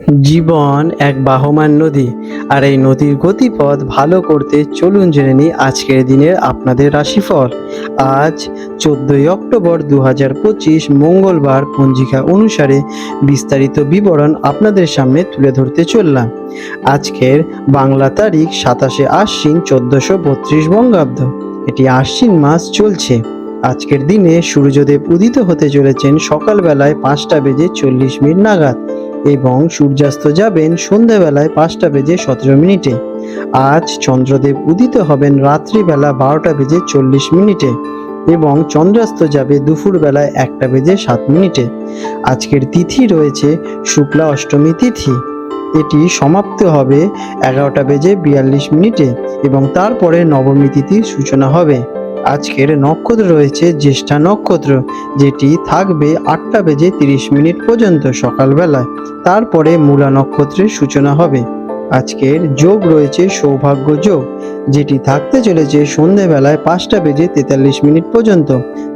জীবন এক বাহমান নদী, আর এই নদীর গতিপথ ভালো করতে চলুন জেনে নিই আজকের দিনের আপনাদের রাশিফল। আজ চোদ্দই অক্টোবর দু হাজার পঁচিশ মঙ্গলবার পঞ্জিকা অনুসারে বিস্তারিত বিবরণ আপনাদের সামনে তুলে ধরতে চললাম। আজকের বাংলা তারিখ সাতাশে আশ্বিন চোদ্দশো বত্রিশ বঙ্গাব্দ। এটি আশ্বিন মাস চলছে। আজকের দিনে সূর্যদেব উদিত হতে চলেছেন সকালবেলায় পাঁচটা বেজে চল্লিশ মিনিট নাগাদ। এবং সূর্যাস্ত যাবেন সন্ধ্যাবেলায় পাঁচটা বেজে সতেরো মিনিটে। আজ চন্দ্রদেব উদিত হবেন রাত্রিবেলা বারোটা বেজে চল্লিশ মিনিটে এবং চন্দ্রাস্ত যাবে দুপুরবেলায় একটা বেজে সাত মিনিটে। আজকের তিথি রয়েছে শুক্লা অষ্টমী তিথি। এটি সমাপ্ত হবে এগারোটা বেজে বিয়াল্লিশ মিনিটে এবং তারপরে নবমী তিথির সূচনা হবে। আজকের নক্ষত্র রয়েছে জ্যেষ্ঠা নক্ষত্র, যেটি থাকবে আটটা বেজে তিরিশ মিনিট পর্যন্ত সকালবেলায়। তারপরে মূলা নক্ষত্রের সূচনা হবে। আজকের যোগ রয়েছে সৌভাগ্য যোগ, যেটি থাকতে চলেছে সন্ধেবেলায় পাঁচটা বেজে তেতাল্লিশ মিনিট পর্যন্ত।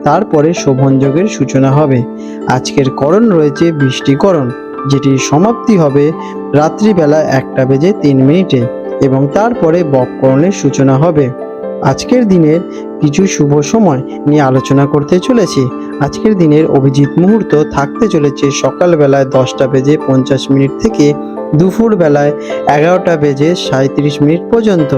তারপরে শোভন যোগের সূচনা হবে। আজকের করণ রয়েছে বৃষ্টিকরণ যেটির সমাপ্তি হবে রাত্রিবেলা একটা বেজে তিন মিনিটে এবং তারপরে বককরণের সূচনা হবে। আজকের দিনের কিছু শুভ সময় নিয়ে আলোচনা করতে চলেছি। আজকের দিনের অভিজিৎ মুহূর্ত থাকতে চলেছে সকালবেলায় দশটা বেজে পঞ্চাশ মিনিট থেকে দুপুর বেলায় এগারোটা বেজে সাঁত্রিশ মিনিট পর্যন্ত।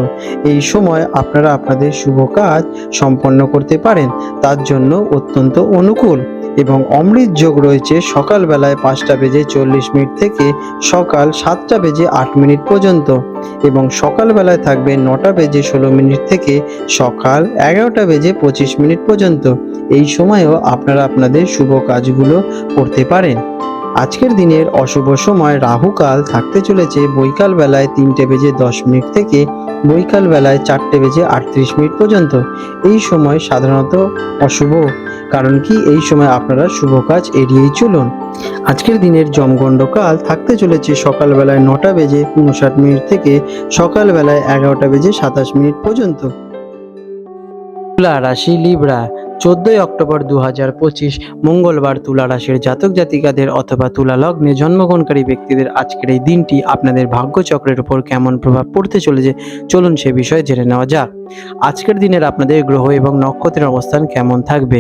এই সময় আপনারা আপনাদের শুভ কাজ সম্পন্ন করতে পারেন। তার জন্য অত্যন্ত অনুকূল। এবং অমৃত যোগ রয়েছে সকালবেলায় পাঁচটা বেজে চল্লিশ মিনিট থেকে সকাল সাতটা বেজে আট মিনিট পর্যন্ত। এবং সকালবেলায় থাকবে নটা বেজে ষোলো মিনিট থেকে সকাল এগারোটা বেজে পঁচিশ মিনিট পর্যন্ত। এই সময়েও আপনারা আপনাদের শুভ কাজগুলো করতে পারেন। আজকের দিনের অশুভ সময় রাহুকাল থাকতে চলেছে। বৈকাল বেলায় তিনটে বেজে দশ মিনিট থেকে বৈকাল বেলায় চারটে বেজে আটত্রিশ মিনিট পর্যন্ত। এই সময় সাধারণত অশুভ। কারণ কি, এই সময় আপনারা শুভ কাজ এড়িয়েই চলুন। আজকের দিনের জমগণ্ডকাল থাকতে চলেছে সকালবেলায় নটা বেজে উনষাট মিনিট থেকে সকালবেলায় এগারোটা বেজে সাতাশ মিনিট পর্যন্ত। রাশি, লিব্রা। চোদ্দই অক্টোবর দু হাজার পঁচিশ, মঙ্গলবার তুলা রাশির জাতক জাতিকাদের অথবা তুলা লগ্নে জন্মগ্রহণকারী ব্যক্তিদের আজকের এই দিনটি আপনাদের ভাগ্যচক্রের উপর কেমন প্রভাব পড়তে চলেছে, চলুন সে বিষয়ে জেনে নেওয়া যাক। আজকের দিনের আপনাদের গ্রহ এবং নক্ষত্রের অবস্থান কেমন থাকবে?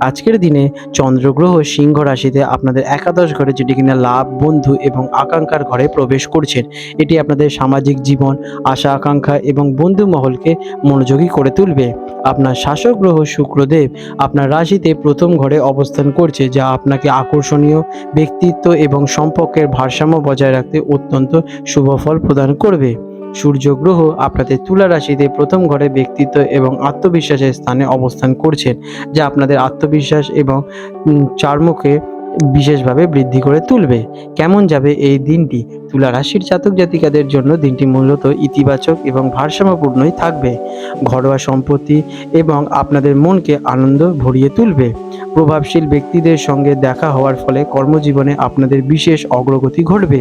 আজকের দিনে চন্দ্রগ্রহ সিংহ রাশিতে আপনাদের একাদশ ঘরে যেটি কিনা লাভ, বন্ধু এবং আকাঙ্ক্ষার ঘরে প্রবেশ করছেন, এটি আপনাদের সামাজিক জীবন, আশা, আকাঙ্ক্ষা এবং বন্ধু মহলকে মনোযোগী করে তুলবে। আপনার শাসক গ্রহ শুক্রদেব আপনার রাশিতে প্রথম ঘরে অবস্থান করছে, যা আপনাকে আকর্ষণীয় ব্যক্তিত্ব এবং সম্পর্কের ভারসাম্য বজায় রাখতে অত্যন্ত শুভ ফল প্রদান করবে। সূর্য গ্রহ আপনাদের তুলা রাশিতে প্রথম ঘরে ব্যক্তিত্ব এবং আত্মবিশ্বাসের স্থানে অবস্থান করছেন যা আপনাদের আত্মবিশ্বাস এবং চার্মকে বিশেষভাবে বৃদ্ধি করে তুলবে। কেমন যাবে এই দিনটি? তুলা রাশির জাতক জাতিকাদের জন্য দিনটি মূলত ইতিবাচক এবং ভারসাম্যপূর্ণই থাকবে। ঘরোয়া সম্পত্তি এবং আপনাদের মনকে আনন্দ ভরিয়ে তুলবে। প্রভাবশীল ব্যক্তিদের সঙ্গে দেখা হওয়ার ফলে কর্মজীবনে আপনাদের বিশেষ অগ্রগতি ঘটবে।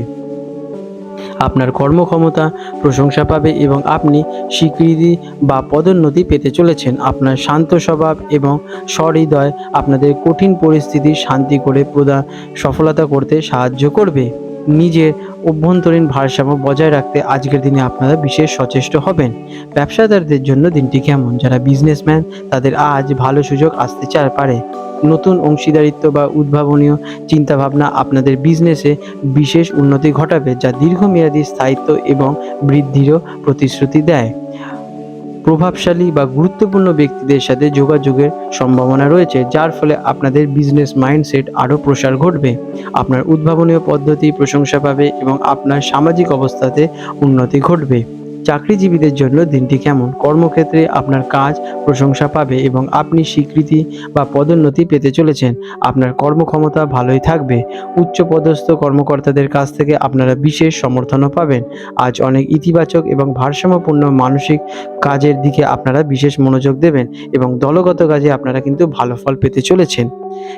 আপনার কর্মক্ষমতা, প্রশংসা পাবে এবং আপনি স্বীকৃতি বা পদোন্নতি পেতে চলেছেন। আপনার শান্ত স্বভাব এবং সহৃদয় আপনাদের কঠিন পরিস্থিতি শান্তি করে প্রদান সফলতা করতে সাহায্য করবে। নিজের অভ্যন্তরীণ ভারসাম্য বজায় রাখতে আজকের দিনে আপনারা বিশেষ সচেষ্ট হবেন। ব্যবসাদারদের জন্য দিনটি কেমন? যারা বিজনেসম্যান তাদের আজ ভালো সুযোগ আসতে চার পারে। নতুন অংশীদারিত্ব বা উদ্ভাবনীয় চিন্তাভাবনা আপনাদের বিজনেসে বিশেষ উন্নতি ঘটাবে যা দীর্ঘমেয়াদী স্থায়িত্ব এবং বৃদ্ধিরও প্রতিশ্রুতি দেয়। প্রভাবশালী বা গুরুত্বপূর্ণ ব্যক্তিদের সাথে যোগাযোগের সম্ভাবনা রয়েছে, যার ফলে আপনাদের বিজনেস মাইন্ডসেট আরও প্রসার ঘটবে। আপনার উদ্ভাবনীয় পদ্ধতি প্রশংসা পাবে এবং আপনার সামাজিক অবস্থাতে উন্নতি ঘটবে। চাকরিজীবীদের জন্য দিনটি কেমন? কর্মক্ষেত্রে আপনার কাজ প্রশংসা পাবে এবং আপনি স্বীকৃতি বা পদোন্নতি পেতে চলেছেন। আপনার কর্মক্ষমতা ভালোই থাকবে। উচ্চপদস্থ কর্মকর্তাদের কাছ থেকে আপনারা বিশেষ সমর্থনও পাবেন। আজ অনেক ইতিবাচক এবং ভারসাম্যপূর্ণ মানসিক কাজের দিকে আপনারা বিশেষ মনোযোগ দেবেন এবং দলগত কাজে আপনারা কিন্তু ভালো ফল পেতে চলেছেন।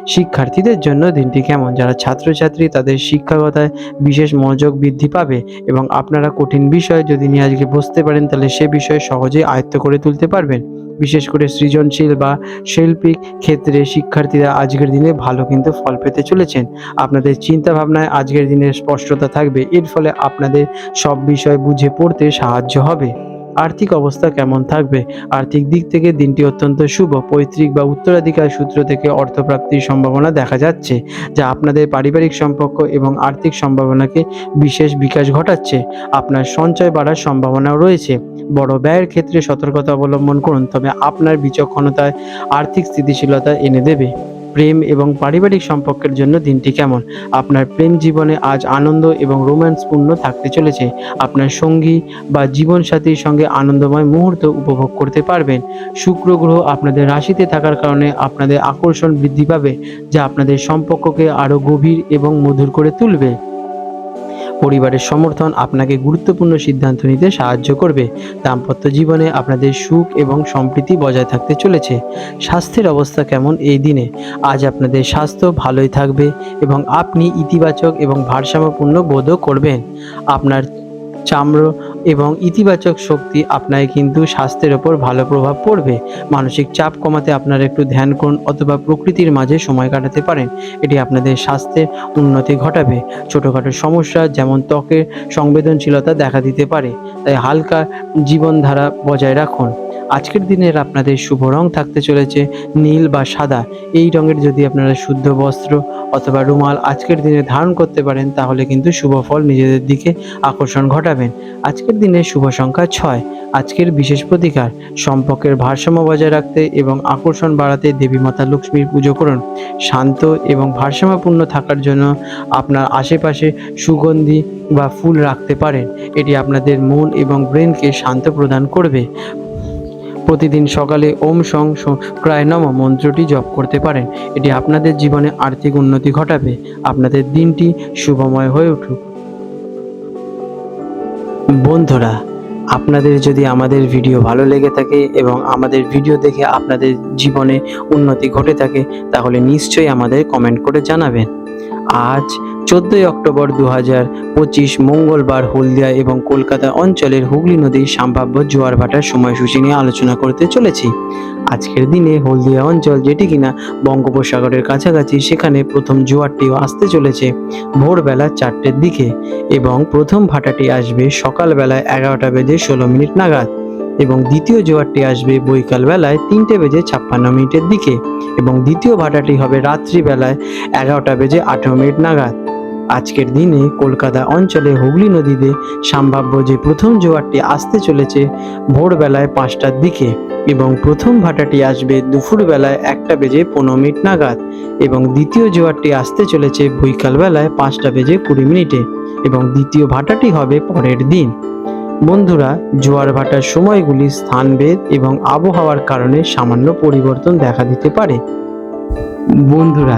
শিক্ষার্থীদের জন্য দিনটি কেমন? যারা ছাত্রছাত্রী তাদের শিক্ষাগতায় বিশেষ মনোযোগ বৃদ্ধি পাবে এবং আপনারা কঠিন বিষয় যদি নিয়ে আজকে বসতে পারেন, তাহলে সে বিষয়ে সহজেই আয়ত্ত করে তুলতে পারবেন। বিশেষ করে সৃজনশীল বা শৈল্পিক ক্ষেত্রে শিক্ষার্থীরা আজকের দিনে ভালো কিন্তু ফল পেতে চলেছেন। আপনাদের চিন্তা ভাবনায় আজকের দিনে স্পষ্টতা থাকবে। এর ফলে আপনাদের সব বিষয় বুঝে পড়তে সাহায্য হবে। আর্থিক অবস্থা কেমন থাকবে? আর্থিক দিক থেকে দিনটি অত্যন্ত শুভ, পৈতৃক বা উত্তরাধিকার সূত্র থেকে অর্থপ্রাপ্তির সম্ভাবনা দেখা যাচ্ছে, যা আপনাদের পারিবারিক সম্পর্ক এবং আর্থিক সম্ভাবনাকে বিশেষ বিকাশ ঘটাচ্ছে। আপনার সঞ্চয় বাড়ার সম্ভাবনাও রয়েছে। বড় ব্যয়ের ক্ষেত্রে সতর্কতা অবলম্বন করুন, তবে আপনার বিচক্ষণতায় আর্থিক স্থিতিশীলতা এনে দেবে। প্রেম এবং পারিবারিক সম্পর্কের জন্য দিনটি কেমন? আপনার প্রেম জীবনে আজ আনন্দ এবং রোম্যান্সপূর্ণ থাকতে চলেছে। আপনার সঙ্গী বা জীবনসাথীর সঙ্গে আনন্দময় মুহূর্ত উপভোগ করতে পারবেন। শুক্র গ্রহ আপনাদের রাশিতে থাকার কারণে আপনাদের আকর্ষণ বৃদ্ধি পাবে, যা আপনাদের সম্পর্ককে আরও গভীর এবং মধুর করে তুলবে। পরিবারের সমর্থন আপনাকে গুরুত্বপূর্ণ সিদ্ধান্ত নিতে সাহায্য করবে। দাম্পত্য জীবনে আপনাদের সুখ এবং সম্প্রীতি বজায় থাকতে চলেছে। স্বাস্থ্যের অবস্থা কেমন এই দিনে? আজ আপনাদের স্বাস্থ্য ভালোই থাকবে এবং আপনি ইতিবাচক এবং ভারসাম্যপূর্ণ বোধও করবেন। আপনার চামড় এবং ইতিবাচক শক্তি আপনাকে কিন্তু স্বাস্থ্যের ওপর ভালো প্রভাব পড়বে। মানসিক চাপ কমাতে আপনারা একটু ধ্যান করুন অথবা প্রকৃতির মাঝে সময় কাটাতে পারেন। এটি আপনাদের স্বাস্থ্যের উন্নতি ঘটাবে। ছোটোখাটো সমস্যা যেমন ত্বকের সংবেদনশীলতা দেখা দিতে পারে। তাই হালকা জীবনধারা বজায় রাখুন। আজকের দিনের আপনাদের শুভ রং থাকতে চলেছে নীল বা সাদা। এই রঙের যদি আপনারা শুদ্ধ বস্ত্র অথবা রুমাল আজকের দিনে ধারণ করতে পারেন, তাহলে কিন্তু শুভ ফল নিজেদের দিকে আকর্ষণ ঘটাবেন। আজকের দিনে শুভ সংখ্যা ছয়। আজকের বিশেষ প্রতিকার, সম্পর্কের ভারসাম্য বজায় রাখতে এবং আকর্ষণ বাড়াতে দেবী মাতা লক্ষ্মীর পুজো করুন। শান্ত এবং ভারসাম্যপূর্ণ থাকার জন্য আপনার আশেপাশে সুগন্ধি বা ফুল রাখতে পারেন। এটি আপনাদের মন এবং ব্রেনকে শান্ত প্রদান করবে। প্রতিদিন সকালে ওম সং ক্রায় নম মন্ত্রটি জপ করতে পারেন। এটি আপনাদের জীবনে আর্থিক উন্নতি ঘটাবে। আপনাদের দিনটি শুভময় হয়ে উঠুক। বন্ধুরা, আপনাদের যদি আমাদের ভিডিও ভালো লেগে থাকে এবং আমাদের ভিডিও দেখে আপনাদের জীবনে উন্নতি ঘটে থাকে, তাহলে নিশ্চয়ই আমাদের কমেন্ট করে জানাবেন। আজ চোদ্দোই অক্টোবর দু পঁচিশ মঙ্গলবার হলদিয়া এবং কলকাতা অঞ্চলের হুগলি নদীর সম্ভাব্য জোয়ার ভাটার সময়সূচি নিয়ে আলোচনা করতে চলেছি। আজকের দিনে হলদিয়া অঞ্চল যেটি কিনা বঙ্গোপসাগরের কাছাকাছি, সেখানে প্রথম জোয়ারটিও আসতে চলেছে ভোরবেলা চারটের দিকে এবং প্রথম ভাটাটি আসবে সকালবেলায় এগারোটা বেজে ষোলো মিনিট নাগাদ এবং দ্বিতীয় জোয়ারটি আসবে বৈকাল বেলায় তিনটে বেজে ছাপ্পান্ন মিনিটের দিকে এবং দ্বিতীয় ভাটাটি হবে রাত্রিবেলায় এগারোটা বেজে আঠেরো মিনিট নাগাদ। আজকের দিনে কলকাতা অঞ্চলে হুগলি নদীতে সম্ভাব্য যে প্রথম জোয়ারটি আসতে চলেছে ভোরবেলায় পাঁচটার দিকে এবং প্রথম ভাটাটি আসবে দুপুরবেলায় একটা বেজে পনেরো মিনিট নাগাদ এবং দ্বিতীয় জোয়ারটি আসতে চলেছে বৈকালবেলায় পাঁচটা বেজে কুড়ি মিনিটে এবং দ্বিতীয় ভাটাটি হবে পরের দিন। বন্ধুরা, জোয়ার ভাটার সময়গুলি স্থানভেদ এবং আবহাওয়ার কারণে সামান্য পরিবর্তন দেখা দিতে পারে। বন্ধুরা